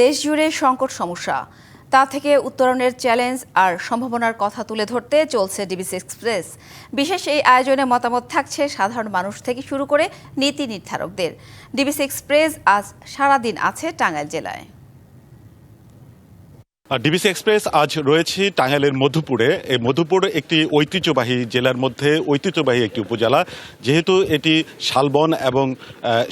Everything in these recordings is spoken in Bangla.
দেশ জুড়ে সংকট সমস্যা। তা থেকে উত্তরণের চ্যালেঞ্জ আর সম্ভাবনার কথা তুলে ধরতে চলছে ডিবিসি এক্সপ্রেস। বিশেষ এই আয়োজনে মতামত থাকছে সাধারণ মানুষ থেকে শুরু করে নীতি নির্ধারকদের। ডিবিসি এক্সপ্রেস আজ সারাদিন আছে টাঙ্গাইল জেলায়। ডিবিসি এক্সপ্রেস আজ রয়েছে টাঙ্গাইলের মধুপুরে। এই মধুপুর একটি ঐতিহ্যবাহী জেলার মধ্যে ঐতিহ্যবাহী একটি উপজেলা। যেহেতু এটি শালবন এবং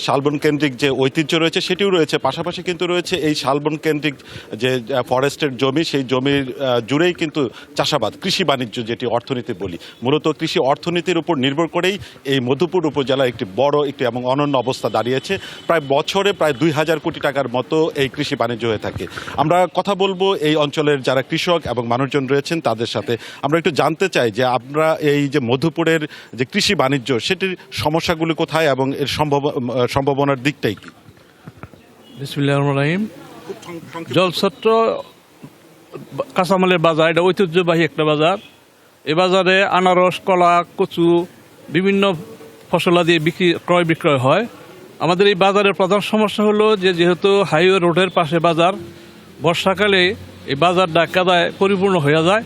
শালবন কেন্দ্রিক যে ঐতিহ্য রয়েছে, সেটিও রয়েছে। পাশাপাশি কিন্তু রয়েছে এই শালবন কেন্দ্রিক যে ফরেস্টের জমি, সেই জমির জুড়েই কিন্তু চাষাবাদ, কৃষি বাণিজ্য যেটি অর্থনীতি বলি। মূলত কৃষি অর্থনীতির উপর নির্ভর করেই এই মধুপুর উপজেলা একটি বড়, একটি এবং অনন্য অবস্থা দাঁড়িয়েছে। প্রায় বছরে প্রায় দুই হাজার কোটি টাকার মতো এই কৃষি বাণিজ্য হয়ে থাকে। আমরা কথা বলব এই অঞ্চলের যারা কৃষক এবং মানুষজন রয়েছেন তাদের সাথে আমরা একটু জানতে চাই যে আমরা এই যে মধুপুরের যে কৃষি বাণিজ্য সেটির সমস্যাগুলি কোথায় এবং এর সম্ভব সম্ভাবনার দিকটাই কি? বিসমিল্লাহ জলছত্র কাঁচামালের বাজার এটা ঐতিহ্যবাহী একটা বাজার। এ বাজারে আনারস কলা কচু বিভিন্ন ফসলা দিয়ে বিক্রি ক্রয় বিক্রয় হয়। আমাদের এই বাজারের প্রধান সমস্যা হলো যে যেহেতু হাইওয়ে রোডের পাশে বাজার বর্ষাকালে এই বাজারটা কাদায় পরিপূর্ণ হয়ে যায়।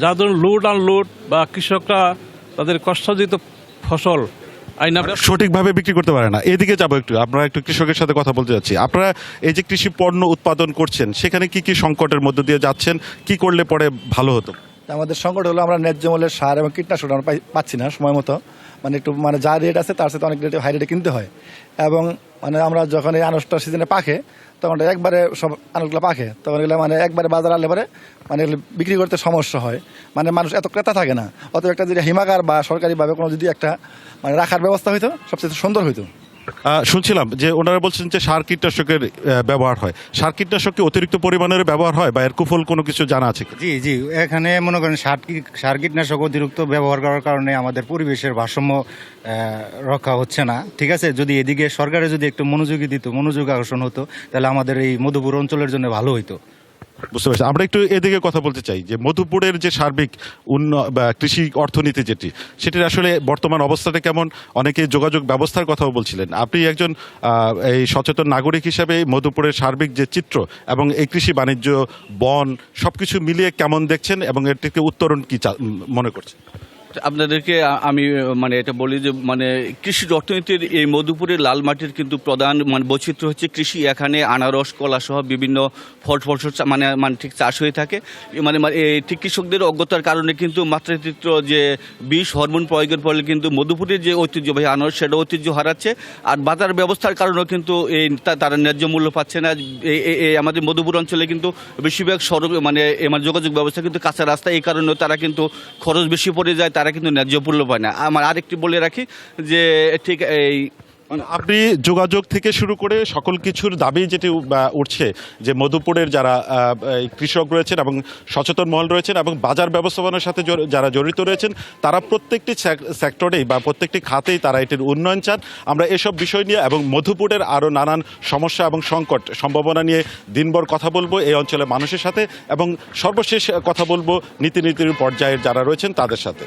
যার জন্য লুট আনলোড বা কৃষকরা তাদের কষ্টার্জিত ফসল আইনা সঠিকভাবে বিক্রি করতে পারে না। এদিকে যাব একটু। আমরা একটু কৃষকের সাথে কথা বলতে যাচ্ছি। আপনারা এই যে কৃষি পণ্য উৎপাদন করছেন সেখানে কি কি সংকটের মধ্য দিয়ে যাচ্ছেন? কি করলে পরে ভালো হতো? আমাদের সংকট হলো আমরা ন্যায্য মূল্যের সার এবং কীটনাশক আমরা পাই- পাচ্ছি না সময় মতো। মানে একটু মানে যা রেট আছে তার সাথে অনেক রেটে হাই রেটে কিনতে হয়। এবং মানে আমরা যখন এই আনুষটা সিজনে পাখে তখন একবারে সব আনুষগুলো পাখে তখন এগুলো মানে একবারে বাজার আনলে পরে মানে এগুলো বিক্রি করতে সমস্যা হয়। মানে মানুষ এত ক্রেতা থাকে না। অত একটা যদি হিমাগার বা সরকারিভাবে কোনো যদি একটা মানে রাখার ব্যবস্থা হইতো, সবচেয়ে সুন্দর হইতো। শুনছিলাম যে ওনারা বলছেন যে সার কীটনাশকের ব্যবহার হয়। সার কীটনাশক কি অতিরিক্ত পরিমাণের ব্যবহার হয় বা এর কুফল কোনো কিছু জানা আছে জি জি। এখানে মনে করেন সার কী- সার কীটনাশক অতিরিক্ত ব্যবহার করার কারণে আমাদের পরিবেশের ভারসাম্য রক্ষা হচ্ছে না। ঠিক আছে? যদি এদিকে সরকারে যদি একটু মনোযোগী দিত মনোযোগ আকর্ষণ হতো, তাহলে আমাদের এই মধুপুর অঞ্চলের জন্য ভালো হতো বুঝতে পারছি। আমরা একটু এদিকে কথা বলতে চাই, যে মধুপুরের যে সার্বিক উন্ন বা কৃষি অর্থনীতি যেটি, সেটির আসলে বর্তমান অবস্থাটা কেমন? অনেকে যোগাযোগ ব্যবস্থার কথাও বলছিলেন। আপনি একজন এই সচেতন নাগরিক হিসাবে মধুপুরের সার্বিক যে চিত্র এবং এই কৃষি বাণিজ্য, বন সব কিছু মিলিয়ে কেমন দেখছেন এবং এর থেকে উত্তরণ কী মনে করছেন? আপনাদেরকে আমি মানে এটা বলি যে মানে কৃষি অর্থনীতির এই মধুপুরের লাল মাটির কিন্তু প্রধান মানে বৈচিত্র্য হচ্ছে কৃষি। এখানে আনারস, কলা সহ বিভিন্ন ফল ফসল মানে মানে ঠিক চাষ হয়ে থাকে। মানে মানে এই ঠিক কৃষকদের অজ্ঞতার কারণে কিন্তু মাত্রাতিরিক্ত যে বিষ, হরমোন প্রয়োগের ফলে কিন্তু মধুপুরের যে ঐতিহ্যবাহী আনারস, সেটা ঐতিহ্য হারাচ্ছে। আর বাজার ব্যবস্থার কারণেও কিন্তু এই তারা ন্যায্য মূল্য পাচ্ছে না। এই- আমাদের মধুপুর অঞ্চলে কিন্তু বেশিরভাগ সড়ক মানে আমার যোগাযোগ ব্যবস্থা কিন্তু কাঁচা রাস্তা। এই কারণেও তারা কিন্তু খরচ বেশি পড়ে যায়, তারা কিন্তু ন্যায্য মূল্য পায় না। আমার আরেকটি বলে রাখি যে, ঠিক এই মানে আপনি যোগাযোগ থেকে শুরু করে সকল কিছুর দাবি যেটি উঠছে, যে মধুপুরের যারা কৃষক রয়েছেন এবং সচেতন মহল রয়েছেন এবং বাজার ব্যবস্থাপনার সাথে যারা জড়িত রয়েছেন, তারা প্রত্যেকটি সেক্টরেই বা প্রত্যেকটি খাতেই তারা এটির উন্নয়ন চান। আমরা এসব বিষয় নিয়ে এবং মধুপুরের আরও নানান সমস্যা এবং সংকট সম্ভাবনা নিয়ে দিনভর কথা বলব এই অঞ্চলের মানুষের সাথে এবং সর্বশেষ কথা বলব নীতি নীতির পর্যায়ের যারা রয়েছেন তাদের সাথে।